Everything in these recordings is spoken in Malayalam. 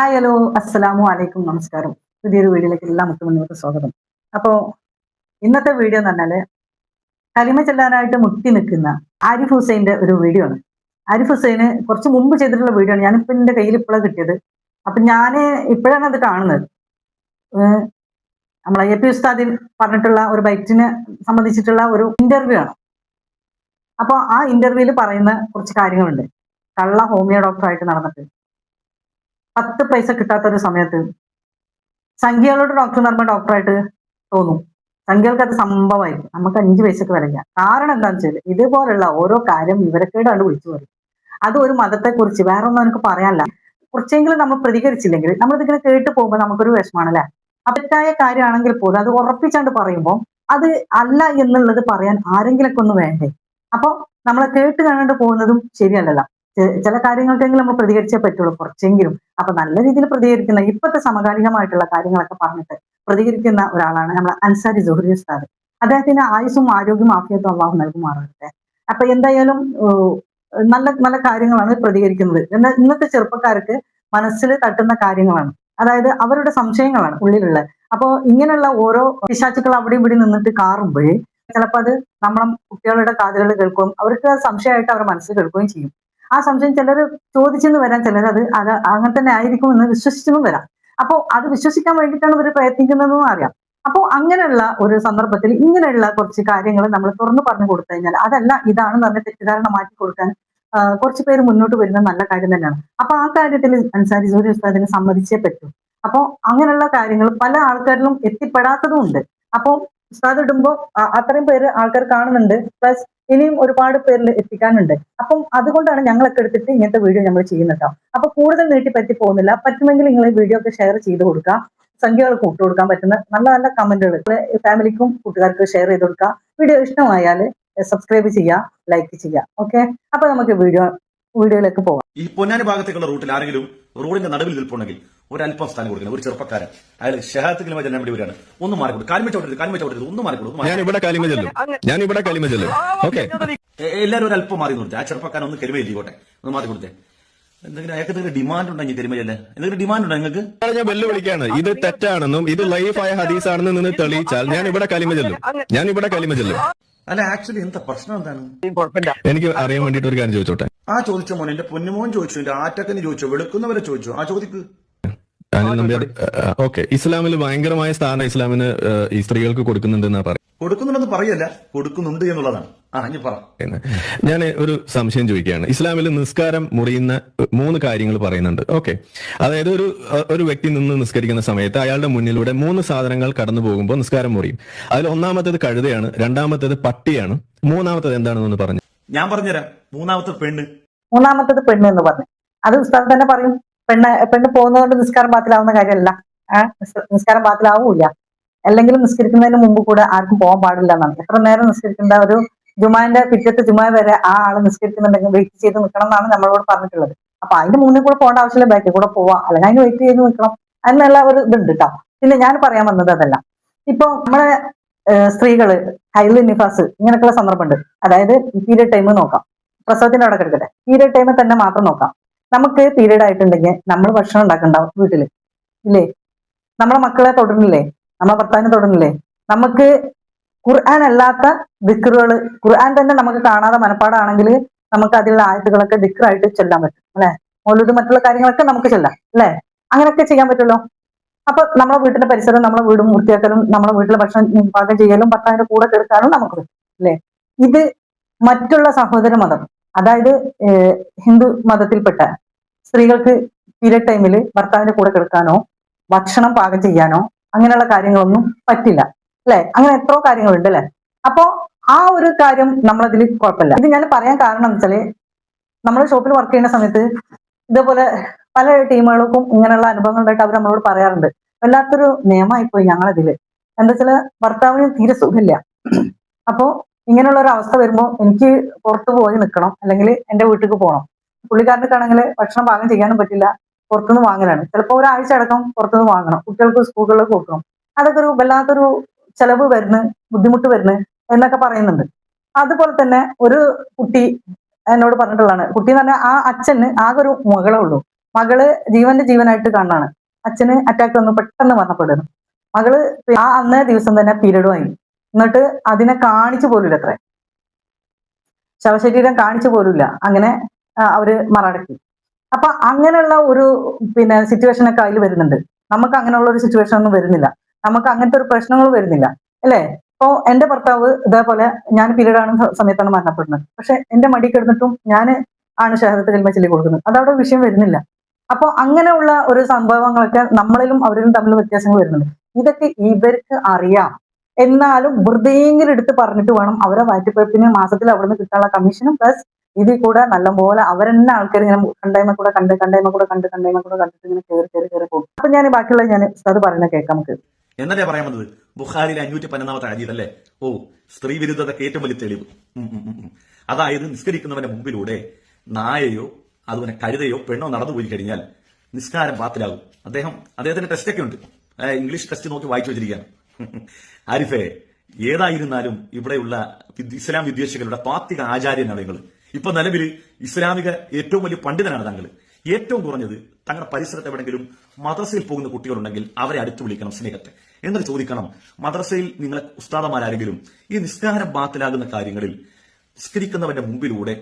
ഹായ് ഹലോ അസ്സലാമു അലൈക്കും നമസ്കാരം പുതിയൊരു വീഡിയോയിലേക്ക് എല്ലാ മുത്തുമണികൾക്ക് സ്വാഗതം. അപ്പോൾ ഇന്നത്തെ വീഡിയോ എന്ന് പറഞ്ഞാൽ കലിമ ചെല്ലാനായിട്ട് മുട്ടി നിൽക്കുന്ന ആരിഫ് ഹുസൈന്റെ ഒരു വീഡിയോ ആണ്. ആരിഫ് ഹുസൈന് കുറച്ച് മുമ്പ് ചെയ്തിട്ടുള്ള വീഡിയോ ആണ്. ഞാനിപ്പോൾ എന്റെ കയ്യിൽ ഇപ്പോഴാണ് കിട്ടിയത്. അപ്പൊ ഞാൻ ഇപ്പോഴാണ് അത് കാണുന്നത്. നമ്മളെ എ പി ഉസ്താദിൻ പറഞ്ഞിട്ടുള്ള ഒരു ബൈറ്റിനെ സംബന്ധിച്ചിട്ടുള്ള ഒരു ഇന്റർവ്യൂ ആണ്. അപ്പോൾ ആ ഇന്റർവ്യൂവിൽ പറയുന്ന കുറച്ച് കാര്യങ്ങളുണ്ട്. കള്ള ഹോമിയോ ഡോക്ടറായിട്ട് നടന്നിട്ട്. പത്ത് പൈസ കിട്ടാത്ത ഒരു സമയത്ത് സംഖ്യകളോട് ഡോക്ടർ പറയുമ്പോൾ ഡോക്ടറായിട്ട് തോന്നും. സംഖ്യകൾക്ക് അത് സംഭവമായിരിക്കും. നമുക്ക് അഞ്ച് പൈസക്ക് വരയ്ക്കാം കാരണം എന്താണെന്ന് വെച്ചാൽ ഇതുപോലുള്ള ഓരോ കാര്യം വിവരക്കേടാണ് വിളിച്ചു പറയും. അത് ഒരു മതത്തെക്കുറിച്ച് വേറെ ഒന്നും എനിക്ക് പറയാനില്ല. കുറച്ചെങ്കിലും നമ്മൾ പ്രതികരിച്ചില്ലെങ്കിൽ നമ്മളിതിങ്ങനെ കേട്ട് പോകുമ്പോൾ നമുക്കൊരു വിഷമാണല്ലേ അപ്പറ്റായ കാര്യമാണെങ്കിൽ പോലും അത് ഉറപ്പിച്ചാണ്ട് പറയുമ്പോൾ അത് അല്ല എന്നുള്ളത് പറയാൻ ആരെങ്കിലൊക്കെ ഒന്ന് വേണ്ടേ? അപ്പോൾ നമ്മളെ കേട്ട് കാണാണ്ട് പോകുന്നതും ശരിയല്ലല്ലോ. ചില കാര്യങ്ങൾക്കെങ്കിലും നമ്മൾ പ്രതികരിച്ചേ പറ്റുള്ളൂ കുറച്ചെങ്കിലും. അപ്പൊ നല്ല രീതിയിൽ പ്രതികരിക്കുന്ന ഇപ്പോഴത്തെ സമകാലികമായിട്ടുള്ള കാര്യങ്ങളൊക്കെ പറഞ്ഞിട്ട് പ്രതികരിക്കുന്ന ഒരാളാണ് നമ്മൾ അൻസാരി ജോഹറി ഉസ്താദ്. അദ്ദേഹത്തിന് ആയുസും ആരോഗ്യവും ആഫിയത്തും അള്ളാഹു നൽകുമാറാകട്ടെ. അപ്പൊ എന്തായാലും നല്ല നല്ല കാര്യങ്ങളാണ് പ്രതികരിക്കുന്നത്. എന്നാൽ ഇന്നത്തെ ചെറുപ്പക്കാർക്ക് മനസ്സിൽ തട്ടുന്ന കാര്യങ്ങളാണ്. അതായത് അവരുടെ സംശയങ്ങളാണ് ഉള്ളിലുള്ള അപ്പോ ഇങ്ങനെയുള്ള ഓരോ പിശാച്ചുക്കൾ അവിടെ ഇവിടെ നിന്നിട്ട് കാറുമ്പോഴേ ചിലപ്പോൾ അത് നമ്മളെ കുട്ടികളുടെ കാതുകൾ കേൾക്കുകയും അവർക്ക് സംശയമായിട്ട് അവരുടെ മനസ്സിൽ കേൾക്കുകയും ചെയ്യും. ആ സംശയം ചിലർ ചോദിച്ചെന്ന് വരാം. ചിലർ അത് അത് അങ്ങനെ തന്നെ ആയിരിക്കും എന്ന് വിശ്വസിച്ചെന്നും വരാം. അപ്പോൾ അത് വിശ്വസിക്കാൻ വേണ്ടിയിട്ടാണ് ഇവർ പ്രയത്നിക്കുന്നതെന്നും അറിയാം. അപ്പോൾ അങ്ങനെയുള്ള ഒരു സന്ദർഭത്തിൽ ഇങ്ങനെയുള്ള കുറച്ച് കാര്യങ്ങൾ നമ്മൾ തുറന്നു പറഞ്ഞു കൊടുത്തു കഴിഞ്ഞാൽ അതല്ല ഇതാണെന്ന് പറഞ്ഞ തെറ്റിദ്ധാരണ മാറ്റി കൊടുക്കാൻ കുറച്ച് പേര് മുന്നോട്ട് വരുന്നത് നല്ല കാര്യം തന്നെയാണ്. അപ്പൊ ആ കാര്യത്തിൽ അൻസാരി ജോലി ഉസ്താദിന് സമ്മതിച്ചേ പറ്റൂ. അപ്പോൾ അങ്ങനെയുള്ള കാര്യങ്ങൾ പല ആൾക്കാരിലും എത്തിപ്പെടാത്തതും ഉണ്ട്. അപ്പോൾ ഉസ്താദ് ഇടുമ്പോൾ അത്രയും പേര് ആൾക്കാർ കാണുന്നുണ്ട്. പ്ലസ് ഇനിയും ഒരുപാട് പേരിൽ എത്തിക്കാനുണ്ട്. അപ്പം അതുകൊണ്ടാണ് ഞങ്ങളൊക്കെ എടുത്തിട്ട് ഇങ്ങനത്തെ വീഡിയോ നമ്മൾ ചെയ്യുന്നത് അപ്പൊ കൂടുതൽ നീട്ടി പറ്റി പോകുന്നില്ല. പറ്റുമെങ്കിൽ നിങ്ങൾ ഈ വീഡിയോ ഒക്കെ ഷെയർ ചെയ്ത് കൊടുക്കുക. സംഖ്യകൾ കൂട്ടു കൊടുക്കാൻ പറ്റുന്ന നല്ല നല്ല കമന്റുകൾ ഫാമിലിക്കും കൂട്ടുകാർക്ക് ഷെയർ ചെയ്ത് കൊടുക്കുക. വീഡിയോ ഇഷ്ടമായാൽ സബ്സ്ക്രൈബ് ചെയ്യുക ലൈക്ക് ചെയ്യുക. ഓക്കെ അപ്പൊ നമുക്ക് വീഡിയോ വീഡിയോയിലേക്ക് പോകാം ഈ പൊന്നാനി ഭാഗത്തേക്കുള്ള റൂട്ടിൽ ആരെങ്കിലും റോഡിന്റെ നടുവിൽ നിൽപ്പുണ്ടെങ്കിൽ ഒരല്പം സ്ഥാനം കൊടുക്കണം. ഒരു ചെറുപ്പക്കാരൻ. അയാൾ ഷഹാത്ത് കിലോമ ചെല്ലാൻ വേണ്ടി വരികയാണ്. ഒന്ന് മാറിക്കൊടു കൊടുക്കും. കാലിമ കാൽമ കാലിമ ഒന്ന് മാറിക്കൊടു ഒന്ന് മാറി ഞാൻ ഇവിടെ കാലിമ ചെല്ലും. ഞാൻ ഇവിടെ കാലിമ ചെല്ലും. ഓക്കെ. എല്ലാവരും ഒരു അല്പം മാറി നിർത്തി. ആ ചെറുപ്പക്കാരൻ ഒന്ന് കരിമ എഴുതിക്കോട്ടെ ഒന്ന് മാറി കൊടുത്തേ. എന്തെങ്കിലും അയാൾക്ക് എന്തെങ്കിലും ഡിമാൻഡ് ഉണ്ടെങ്കിൽ കരിമ ചെല്ലേ. എന്തെങ്കിലും ഡിമാൻഡ് ഉണ്ടോ നിങ്ങൾക്ക്? ഞാൻ വെല്ലുവിളിക്കാണ് ഇത് തെറ്റാണെന്നും ഇത് ലൈഫായ ഹദീസാണെന്നും നിന്ന് തെളിയിച്ചാൽ ഞാൻ ഇവിടെ കാലിമ ചെല്ലും. ഞാൻ ഇവിടെ കാലിമ ചെല്ലും. അല്ല ആക്ച്വലി എന്താ പ്രശ്നം എന്താണ്? എനിക്ക് അറിയാൻ വേണ്ടിട്ട് ഒരു കാര്യം ചോദിച്ചോട്ടെ? ആ ചോദിച്ച മോൻ എന്റെ പൊന്നുമോൻ ചോദിച്ചു എന്റെ ആറ്റക്കന് ചോദിച്ചോ വെളുക്കുന്നവരെ ചോദിച്ചോ. ആ ചോദിക്ക്. അനിൽ നമ്പ്യാർ ഓക്കെ. ഇസ്ലാമിൽ ഭയങ്കരമായ സ്ഥാനം ഇസ്ലാമിന് ഈ സ്ത്രീകൾക്ക് കൊടുക്കുന്നുണ്ടെന്നാ കൊടുക്കുന്നുണ്ടെന്ന് പറയല്ല കൊടുക്കുന്നുണ്ട് എന്നുള്ളതാണ്. ആ ഇനി പറ. ഞാൻ ഒരു സംശയം ചോദിക്കുകയാണ്. ഇസ്ലാമിൽ നിസ്കാരം മുറിയുന്ന മൂന്ന് കാര്യങ്ങൾ പറയുന്നുണ്ട്. ഓക്കെ. അതായത് ഒരു ഒരു വ്യക്തി നിന്ന് നിസ്കരിക്കുന്ന സമയത്ത് അയാളുടെ മുന്നിലൂടെ മൂന്ന് സാധനങ്ങൾ കടന്നു പോകുമ്പോൾ നിസ്കാരം മുറിയും. അതിൽ ഒന്നാമത്തേത് കഴുതയാണ് രണ്ടാമത്തേത് പട്ടിയാണ്. മൂന്നാമത്തേത് എന്താണെന്ന് പറഞ്ഞു ഞാൻ പറഞ്ഞുതരാം. മൂന്നാമത്തെ പെണ്ണ്. മൂന്നാമത്തത് പെണ്ണ് എന്ന് പറഞ്ഞു. അത് ഉസ്താദ് തന്നെ പറയും. പെണ്ണ് പെണ്ണ് പോകുന്നതുകൊണ്ട് നിസ്കാരം പാത്തിലാവുന്ന കാര്യമല്ല. നിസ്കാരം പാത്തിലാവൂല അല്ലെങ്കിൽ നിസ്കരിക്കുന്നതിന് മുമ്പ് കൂടെ ആർക്കും പോകാൻ പാടില്ല എന്നാണ്. എത്ര നേരം നിസ്കരിക്കേണ്ട ഒരു ജുമാന്റെ പിറ്റത്തെ ജുമാ വരെ ആ ആൾ നിസ്കരിക്കുന്നുണ്ടെങ്കിൽ വെയിറ്റ് ചെയ്ത് നിൽക്കണം എന്നാണ് നമ്മളോട് പറഞ്ഞിട്ടുള്ളത്. അപ്പൊ അതിന് മുന്നിൽ കൂടെ പോകേണ്ട ആവശ്യമില്ല ബാക്കിൽ കൂടെ പോവാ. അല്ലെങ്കിൽ അതിന് വെയിറ്റ് ചെയ്ത് നിൽക്കണം. എന്നുള്ള ഒരു ഇതുണ്ട് കേട്ടോ പിന്നെ ഞാൻ പറയാൻ വന്നത് അതല്ല. ഇപ്പൊ നമ്മളെ സ്ത്രീകൾ ഹൈലി നിഫാസ് ഇങ്ങനെയൊക്കെയുള്ള സന്ദർഭമുണ്ട്. അതായത് പീരിയഡ് ടൈം നോക്കാം. പ്രസവത്തിന്റെ അവിടെ കിടക്കട്ടെ. പീരിയഡ് ടൈമിൽ തന്നെ മാത്രം നോക്കാം. നമുക്ക് പീരീഡ് ആയിട്ടുണ്ടെങ്കിൽ നമ്മൾ ഭക്ഷണം ഉണ്ടാക്കണ്ടാവും വീട്ടിൽ. ഇല്ലേ? നമ്മളെ മക്കളെ തൊടുന്നില്ലേ നമ്മളെ ഭർത്താവിനെ തൊടുന്നില്ലേ നമുക്ക് ഖുർആൻ അല്ലാത്ത ദിക്കറുകൾ ഖുർആൻ തന്നെ നമുക്ക് കാണാതെ മനപ്പാടാണെങ്കിൽ നമുക്ക് അതിലുള്ള ആയത്തുകളൊക്കെ ദിക്കറായിട്ട് ചെല്ലാൻ പറ്റും അല്ലെ? മൗലൂദ് മറ്റുള്ള കാര്യങ്ങളൊക്കെ നമുക്ക് ചെല്ലാം അല്ലെ? അങ്ങനെയൊക്കെ ചെയ്യാൻ പറ്റുമല്ലോ? അപ്പൊ നമ്മളെ വീട്ടിന്റെ പരിസരം നമ്മളെ വീടും വൃത്തിയാക്കലും നമ്മളെ വീട്ടിലെ ഭക്ഷണം പാകം ചെയ്യലും ഭർത്താവിന്റെ കൂടെ തീർക്കാനും നമുക്ക് പറ്റും അല്ലെ? ഇത് മറ്റുള്ള സഹോദര മതം അതായത് ഹിന്ദു മതത്തിൽപ്പെട്ട സ്ത്രീകൾക്ക് പീരിയഡ് ടൈമിൽ ഭർത്താവിന്റെ കൂടെ കിടക്കാനോ ഭക്ഷണം പാകം ചെയ്യാനോ അങ്ങനെയുള്ള കാര്യങ്ങളൊന്നും പറ്റില്ല. അല്ലെ? അങ്ങനെ എത്രയോ കാര്യങ്ങളുണ്ട് അല്ലെ? അപ്പോ ആ ഒരു കാര്യം നമ്മളതിൽ കുഴപ്പമില്ല. ഇത് ഞാൻ പറയാൻ കാരണം എന്ന് വെച്ചാൽ നമ്മൾ ഷോപ്പിൽ വർക്ക് ചെയ്യുന്ന സമയത്ത് ഇതേപോലെ പല ടീമുകൾക്കും ഇങ്ങനെയുള്ള അനുഭവങ്ങളുണ്ടായിട്ട് അവർ നമ്മളോട് പറയാറുണ്ട്. വല്ലാത്തൊരു നിയമമായിപ്പോയി ഞങ്ങളതിൽ. എന്താ വെച്ചാൽ ഭർത്താവിന് തീരെ സുഖമില്ല. അപ്പോ ഇങ്ങനെയുള്ള ഒരു അവസ്ഥ വരുമ്പോൾ എനിക്ക് പുറത്ത് പോയി നിൽക്കണം അല്ലെങ്കിൽ എന്റെ വീട്ടിലേക്ക് പോകണം പുള്ളിക്കാരനൊക്കെയാണെങ്കിൽ ഭക്ഷണം പാകം ചെയ്യാനും പറ്റില്ല. പുറത്തുനിന്ന് വാങ്ങലാണ്. ചിലപ്പോൾ ഒരാഴ്ച അടക്കം പുറത്തുനിന്ന് വാങ്ങണം. കുട്ടികൾക്ക് സ്കൂളുകളിൽ കൊടുക്കണം. അതൊക്കെ ഒരു വല്ലാത്തൊരു ചെലവ് വരുന്നു ബുദ്ധിമുട്ട് വരുന്നു എന്നൊക്കെ പറയുന്നുണ്ട്. അതുപോലെ തന്നെ ഒരു കുട്ടി എന്നോട് പറഞ്ഞിട്ടുള്ളതാണ്. കുട്ടി എന്ന് പറഞ്ഞാൽ ആ അച്ഛന് ആകെ ഒരു മകളേ ഉള്ളൂ. മകൾ ജീവന്റെ ജീവനായിട്ട് കാണാണ് അച്ഛന് അറ്റാക്ക് വന്ന് പെട്ടെന്ന് മരണപ്പെടുന്നു. മകൾ ആ അന്നേ ദിവസം തന്നെ പീരീഡും ആയി എന്നിട്ട് അതിനെ കാണിച്ചു പോലില്ല അത്ര ശവശരീരം കാണിച്ചു പോലുമില്ല. അങ്ങനെ അവർ മറടക്കി അപ്പൊ അങ്ങനെയുള്ള ഒരു പിന്നെ സിറ്റുവേഷൻ ഒക്കെ അതിൽ വരുന്നുണ്ട്. നമുക്ക് അങ്ങനെയുള്ള ഒരു സിറ്റുവേഷൻ ഒന്നും വരുന്നില്ല. നമുക്ക് അങ്ങനത്തെ ഒരു പ്രശ്നങ്ങൾ വരുന്നില്ല. അല്ലേ? ഇപ്പോ എന്റെ ഭർത്താവ് ഇതേപോലെ ഞാൻ പീരീഡ് ആണ് സമയത്താണ് മരണപ്പെടുന്നത്. പക്ഷെ എന്റെ മടി കിടന്നിട്ടും ഞാൻ ആണ് ഷഹദത്ത് കൽമ ചൊല്ലി കൊടുക്കുന്നത്. അതവിടെ വിഷയം വരുന്നില്ല. അപ്പൊ അങ്ങനെയുള്ള ഒരു സംഭവങ്ങളൊക്കെ നമ്മളിലും അവരിലും തമ്മിൽ വ്യത്യാസങ്ങൾ വരുന്നുണ്ട്. ഇതൊക്കെ ഇവർക്ക് അറിയാം. എന്നാലും വെറുതെയെങ്കിലും എടുത്ത് പറഞ്ഞിട്ട് വേണം അവരെ വാറ്റിപ്പഴപ്പിന് മാസത്തിൽ അവിടുന്ന് കിട്ടാനുള്ള കമ്മീഷനും പ്ലസ് ഇതിൽ കൂടെ നല്ലപോലെ അവരെന്നെ ആൾക്കാർ ഇങ്ങനെ കണ്ടായ്മ കൂടെ കണ്ട് കണ്ടായ്മ കൂടെ കണ്ട് കണ്ടായ്മ കൂടെ കണ്ടിട്ട് ഇങ്ങനെ കയറി കയറി കയറി പോകും. അപ്പൊ ഞാൻ ബാക്കിയുള്ള ഞാൻ അത് പറയുന്നത് കേൾക്കാം നമുക്ക്. എന്നല്ലേ പറയാൻ വന്നത്? ബുഖാരിലെ അഞ്ഞൂറ്റി പതിനൊന്നാമത്തെ അജീത് അല്ലേ ഓ സ്ത്രീ വിരുദ്ധതയ്ക്ക് ഏറ്റവും വലിയ തെളിവ്. അതായത് നിസ്കരിക്കുന്നവന്റെ മുമ്പിലൂടെ നായയോ അതുപോലെ കഴുതയോ പെണ്ണോ നടന്നു പോയി കഴിഞ്ഞാൽ നിസ്കാരം പാത്തിലാകും. അദ്ദേഹം അദ്ദേഹത്തിന്റെ ടെസ്റ്റ് ഒക്കെ ഉണ്ട്. ഇംഗ്ലീഷ് ടെസ്റ്റ് നോക്കി വായിച്ചു വെച്ചിരിക്കുകയാണ്. ആരിഫേ ഏതായിരുന്നാലും ഇവിടെയുള്ള ഇസ്ലാം വിദ്വേഷികളുടെ താത്വിക ആചാര്യനാണ് നിങ്ങൾ ഇപ്പൊ നിലവിൽ ഇസ്ലാമിക ഏറ്റവും വലിയ പണ്ഡിതനാണ് താങ്കൾ ഏറ്റവും കുറഞ്ഞത് തങ്ങളുടെ പരിസരത്ത് എവിടെങ്കിലും മദ്രസയിൽ പോകുന്ന കുട്ടികളുണ്ടെങ്കിൽ അവരെ അടുത്തു വിളിക്കണം സ്നേഹത്തെ. എന്നിട്ട് ചോദിക്കണം മദ്രസയിൽ നിങ്ങളെ ഉസ്താദമാരാരെങ്കിലും ഈ നിസ്കാരം ബാത്തിലാകുന്ന കാര്യങ്ങളിൽ നിസ്കരിക്കുന്നവന്റെ മുമ്പിലൂടെ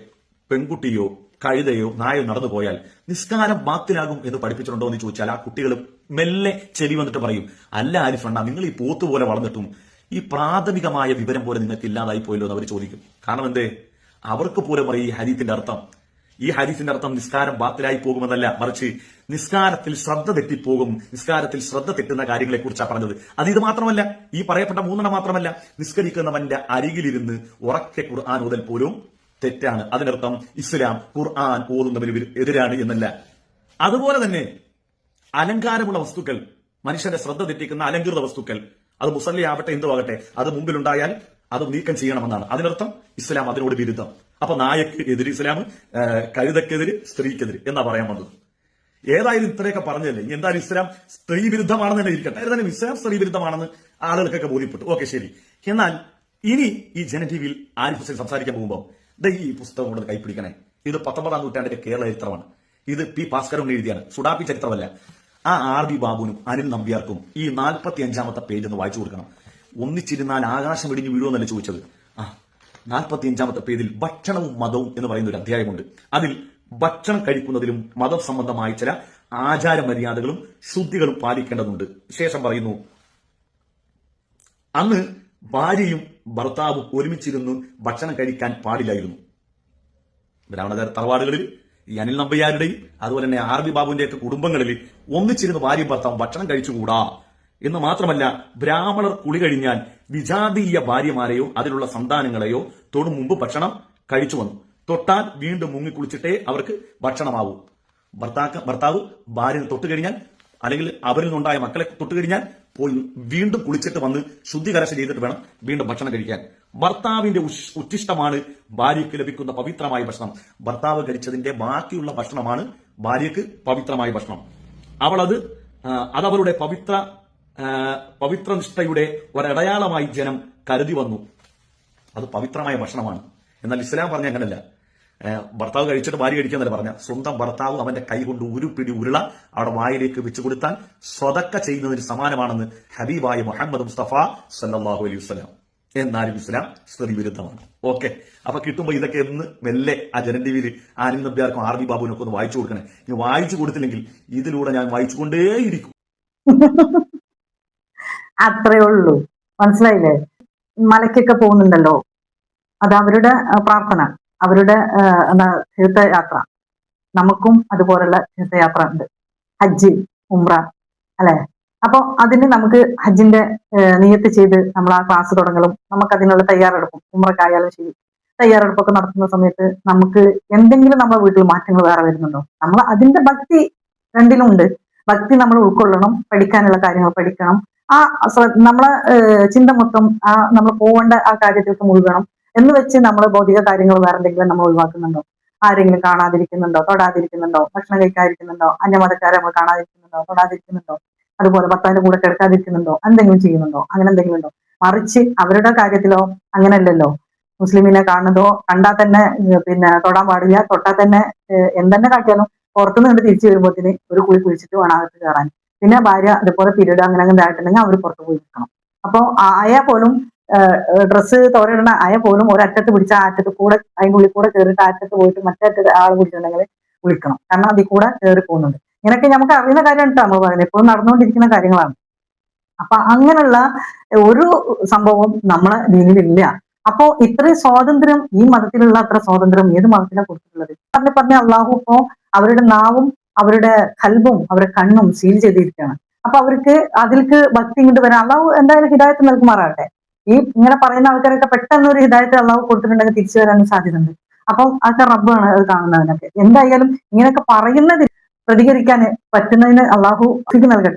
പെൺകുട്ടിയോ കഴുതയോ നായോ നടന്നു പോയാൽ നിസ്കാരം ബാത്തിലാകും എന്ന് പഠിപ്പിച്ചിട്ടുണ്ടോ എന്ന് ചോദിച്ചാൽ ആ കുട്ടികൾ മെല്ലെ ചെവി വന്നിട്ട് പറയും അല്ല ആരിഫണ്ണ നിങ്ങൾ ഈ പോത്ത് പോലെ വളർന്നിട്ടും ഈ പ്രാഥമികമായ വിവരം പോലെ നിങ്ങൾക്ക് ഇല്ലാതായി പോയല്ലോ എന്ന് അവർ ചോദിക്കും. കാരണം എന്തേ? അവർക്ക് പോലും പറയും ഈ ഹരീത്തിന്റെ അർത്ഥം. ഈ ഹരീഫിന്റെ അർത്ഥം നിസ്കാരം ബാത്തിലായി പോകുമെന്നല്ല മറിച്ച് നിസ്കാരത്തിൽ ശ്രദ്ധ തെറ്റിപ്പോകും നിസ്കാരത്തിൽ ശ്രദ്ധ തെറ്റുന്ന കാര്യങ്ങളെ കുറിച്ചാണ് പറഞ്ഞത്. അത് ഇത് മാത്രമല്ല ഈ പറയപ്പെട്ട മൂന്നെണ്ണം മാത്രമല്ല നിസ്കരിക്കുന്നവന്റെ അരികിലിരുന്ന് ഉറക്കെ ഖുർആൻ ഓതൽ പോലും തെറ്റാണ്. അതിനർത്ഥം ഇസ്ലാം ഖുർആൻ ഓതുന്നവന് വിരു- എതിരാണ് എന്നല്ല. അതുപോലെ തന്നെ അലങ്കാരമുള്ള വസ്തുക്കൾ മനുഷ്യന്റെ ശ്രദ്ധ തെറ്റിക്കുന്ന അലങ്കൃത വസ്തുക്കൾ അത് മുസല്ലി ആവട്ടെ എന്തോ ആകട്ടെ അത് മുമ്പിലുണ്ടായാൽ അത് നീക്കം ചെയ്യണമെന്നാണ്. അതിനർത്ഥം ഇസ്ലാം അതിനോട് വിരുദ്ധം. അപ്പൊ നായക്ക് എതിര് ഇസ്ലാം കഴുതക്കെതിര് സ്ത്രീക്കെതിര് എന്നാ പറയാൻ വന്നത്? ഏതായാലും ഇത്രയൊക്കെ പറഞ്ഞല്ലേ ഇനി എന്തായാലും ഇസ്ലാം സ്ത്രീ വിരുദ്ധമാണെന്ന് തന്നെ ഇരിക്കട്ടെ. ഏതായാലും ഇസ്ലാം സ്ത്രീ വിരുദ്ധമാണെന്ന് ആളുകൾക്കൊക്കെ ബോധ്യപ്പെട്ടു. ഓക്കെ ശരി. എന്നാൽ ഇനി ഈ ജനജീവിയിൽ ആരിഫ് ഹുസൈൻ സംസാരിക്കാൻ പോകുമ്പോൾ ദേ ഈ പുസ്തകം കൊണ്ട് കൈപ്പിടിക്കണേ ഇത് പത്തൊമ്പതാം നൂറ്റാണ്ടിന്റെ കേരള ചരിത്രമാണ്. ഇത് പി ഭാസ്കരൻ എഴുതിയാണ്. സുഡാപ്പി ചരിത്രമല്ല. ആ ആർ ബി ബാബുവിനും അനിൽ നമ്പ്യാർക്കും ഈ നാൽപ്പത്തി അഞ്ചാമത്തെ പേജ് ഒന്ന് വായിച്ചു കൊടുക്കണം. ഒന്നിച്ചിരുന്നാൽ ആകാശം ഇടിഞ്ഞു വീഴുമെന്നല്ല ചോദിച്ചത്. ആ നാൽപ്പത്തി അഞ്ചാമത്തെ പേജിൽ ഭക്ഷണവും മതവും എന്ന് പറയുന്ന ഒരു അധ്യായമുണ്ട്. അതിൽ ഭക്ഷണം കഴിക്കുന്നതിലും മതം സംബന്ധമായ ചില ആചാര മര്യാദകളും ശുദ്ധികളും പാലിക്കേണ്ടതുണ്ട്. ശേഷം പറയുന്നു. അന്ന് ഭാര്യയും ഭർത്താവും ഒരുമിച്ചിരുന്ന് ഭക്ഷണം കഴിക്കാൻ പാടില്ലായിരുന്നു. ബ്രാഹ്മണ തറവാടുകളിൽ ഈ അനിൽ നമ്പയ്യാരുടെയും അതുപോലെ തന്നെ ആർ ബി ബാബുവിന്റെ ഒക്കെ കുടുംബങ്ങളിൽ ഒന്നിച്ചിരുന്ന് ഭാര്യയും ഭർത്താവും ഭക്ഷണം കഴിച്ചുകൂടാ? എന്ന് മാത്രമല്ല ബ്രാഹ്മണർ കുളി കഴിഞ്ഞാൽ വിജാതീയ ഭാര്യമാരെയോ അതിലുള്ള സന്താനങ്ങളെയോ തൊടു മുമ്പ് ഭക്ഷണം കഴിച്ചു വന്നു. തൊട്ടാൽ വീണ്ടും മുങ്ങിക്കുളിച്ചിട്ടേ അവർക്ക് ഭക്ഷണമാവൂ. ഭർത്താക്ക ഭർത്താവ് ഭാര്യ തൊട്ട് കഴിഞ്ഞാൽ അല്ലെങ്കിൽ അവരിൽ നിന്നുണ്ടായ മക്കളെ തൊട്ടുകഴിഞ്ഞാൽ പോയി വീണ്ടും കുളിച്ചിട്ട് വന്ന് ശുദ്ധികരശ ചെയ്തിട്ട് വേണം വീണ്ടും ഭക്ഷണം കഴിക്കാൻ. ഭർത്താവിന്റെ ഉച്ചിഷ്ടമാണ് ഭാര്യയ്ക്ക് ലഭിക്കുന്ന പവിത്രമായ ഭക്ഷണം. ഭർത്താവ് കഴിച്ചതിന്റെ ബാക്കിയുള്ള ഭക്ഷണമാണ് ഭാര്യയ്ക്ക് പവിത്രമായ ഭക്ഷണം. അവളത് അതവരുടെ പവിത്ര പവിത്രനിഷ്ഠയുടെ ഒരടയാളമായി ജനം കരുതി വന്നു. അത് പവിത്രമായ ഭക്ഷണമാണ്. എന്നാൽ ഇസ്ലാം പറഞ്ഞ അങ്ങനല്ല. ഭർത്താവ് കഴിച്ചിട്ട് ഭാര്യ കഴിക്കാന്നല്ല പറഞ്ഞ? സ്വന്തം ഭർത്താവ് അവന്റെ കൈ കൊണ്ട് ഒരു പിടി ഉരുള അവിടെ വായിലേക്ക് വെച്ചു കൊടുത്താൽ സ്വതക്ക ചെയ്യുന്നതിന് സമാനമാണെന്ന് ഹബീബായ മുഹമ്മദ് മുസ്തഫ സല്ലാഹു അലൈഹി വസ്ലാം എന്നാലും ഇസ്ലാം സ്ത്രീ വിരുദ്ധമാണ്. ഓക്കെ. അപ്പൊ കിട്ടുമ്പോ ഇതൊക്കെ എന്ന് മെല്ലെ ആ ജനൻ ടിവിയിൽ ആനിൽ നമ്പ്യാർക്കും ആർ ബി ബാബുവിനൊക്കെ ഒന്ന് വായിച്ചു കൊടുക്കണേ. ഇനി വായിച്ചു കൊടുത്തില്ലെങ്കിൽ ഇതിലൂടെ ഞാൻ വായിച്ചുകൊണ്ടേയിരിക്കും. അത്രേ ഉള്ളൂ. മനസ്സിലായില്ലേ? മലയ്ക്കൊക്കെ പോകുന്നുണ്ടല്ലോ. അത് അവരുടെ പ്രാർത്ഥന. അവരുടെ തീർത്ഥയാത്ര. നമുക്കും അതുപോലുള്ള തീർത്ഥയാത്ര ഉണ്ട്. ഹജ്ജ് ഉംറ അല്ലെ? അപ്പോൾ അതിന് നമുക്ക് ഹജ്ജിന്റെ നിയത്ത് ചെയ്ത് നമ്മൾ ആ ക്ലാസ് തുടങ്ങലും നമുക്ക് അതിനുള്ള തയ്യാറെടുപ്പും ഉമ്രക്കായാലും ശരി. തയ്യാറെടുപ്പൊക്കെ നടത്തുന്ന സമയത്ത് നമുക്ക് എന്തെങ്കിലും നമ്മുടെ വീട്ടിൽ മാറ്റങ്ങൾ വേറെ വരുന്നുണ്ടോ? നമ്മൾ അതിന്റെ ഭക്തി രണ്ടിലും ഉണ്ട് ഭക്തി നമ്മൾ ഉൾക്കൊള്ളണം പഠിക്കാനുള്ള കാര്യങ്ങൾ പഠിക്കണം. ആ നമ്മളെ ചിന്ത മൊത്തം ആ നമ്മൾ പോകേണ്ട ആ കാര്യത്തിലേക്ക് മുഴുകണം. എന്ന് വെച്ച് നമ്മൾ ഭൗതിക കാര്യങ്ങൾ വേറെ എന്തെങ്കിലും നമ്മൾ ഒഴിവാക്കുന്നുണ്ടോ? ആരെങ്കിലും കാണാതിരിക്കുന്നുണ്ടോ? തൊടാതിരിക്കുന്നുണ്ടോ? ഭക്ഷണം കഴിക്കാതിരിക്കുന്നുണ്ടോ? അന്യമതക്കാരെ നമ്മൾ കാണാതിരിക്കുന്നുണ്ടോ? തൊടാതിരിക്കുന്നുണ്ടോ? അതുപോലെ ഭർത്താവിന്റെ കൂടെ കിടക്കാതിരിക്കുന്നുണ്ടോ? എന്തെങ്കിലും ചെയ്യുന്നുണ്ടോ? അങ്ങനെ എന്തെങ്കിലും ഉണ്ടോ? മറിച്ച് അവരുടെ കാര്യത്തിലോ അങ്ങനെയല്ലല്ലോ. മുസ്ലിമിനെ കാണുന്നതോ കണ്ടാൽ തന്നെ പിന്നെ തൊടാൻ പാടില്ല തൊട്ടാൽ തന്നെ എന്തെന്നെ കാട്ടിയാലും പുറത്തുനിന്ന് കണ്ട് തിരിച്ചു വരുമ്പോഴത്തേന് ഒരു കുളി കുഴിച്ചിട്ട് വേണം അകത്ത് കയറാൻ. പിന്നെ ഭാര്യ അതുപോലെ പിരീഡ് അങ്ങനെ അങ്ങനെ ആയിട്ടുണ്ടെങ്കിൽ അവർ പുറത്ത് പോയി നിൽക്കണം. അപ്പോൾ ആയാൽ പോലും ഡ്രസ്സ് തോരയിടുന്ന അയ പോലും ഒരറ്റത്ത് പിടിച്ച ആ അറ്റത്ത് കൂടെ അതിന്റെ ഉള്ളിൽ കൂടെ കയറിയിട്ട് ആ അറ്റത്ത് പോയിട്ട് മറ്റേ ആൾ പിടിച്ചിട്ടുണ്ടെങ്കിൽ വിളിക്കണം. കാരണം അതിൽ കൂടെ കയറി പോകുന്നുണ്ട്. ഇങ്ങനെയൊക്കെ നമുക്ക് അറിയുന്ന കാര്യമാണ് കേട്ടോ നമ്മൾ പറയുന്നത്. എപ്പോഴും നടന്നുകൊണ്ടിരിക്കുന്ന കാര്യങ്ങളാണ്. അപ്പൊ അങ്ങനെയുള്ള ഒരു സംഭവം നമ്മളെ ദീനിലില്ല അപ്പോ ഇത്രയും സ്വാതന്ത്ര്യം ഈ മതത്തിലുള്ള അത്ര സ്വാതന്ത്ര്യം ഏത് മതത്തിലാണ് കൊടുത്തിട്ടുള്ളത്? പറഞ്ഞ പറഞ്ഞ അള്ളാഹു ഇപ്പോ അവരുടെ നാവും അവരുടെ കൽബും അവരുടെ കണ്ണും സീൽ ചെയ്തിരിക്കുകയാണ്. അപ്പൊ അവർക്ക് അതിൽക്ക് ഭക്തി ഇങ്ങോട്ട് വരാൻ അള്ളാഹു എന്തായാലും ഹിദായത്ത് നൽകുമാറാകട്ടെ. ഈ ഇങ്ങനെ പറയുന്ന ആൾക്കാരൊക്കെ പെട്ടെന്ന് ഒരു ഹിദായത്ത് അള്ളാഹു കൊടുത്തിട്ടുണ്ടെങ്കിൽ തിരിച്ചു വരാനും സാധ്യതയുണ്ട്. അപ്പം അതൊക്കെ റബ്ബാണ് അത് കാണുന്നതിനൊക്കെ എന്തായാലും ഇങ്ങനെയൊക്കെ പറയുന്നതിൽ പ്രതികരിക്കാൻ പറ്റുന്നതിന് അള്ളാഹു നൽകട്ടെ.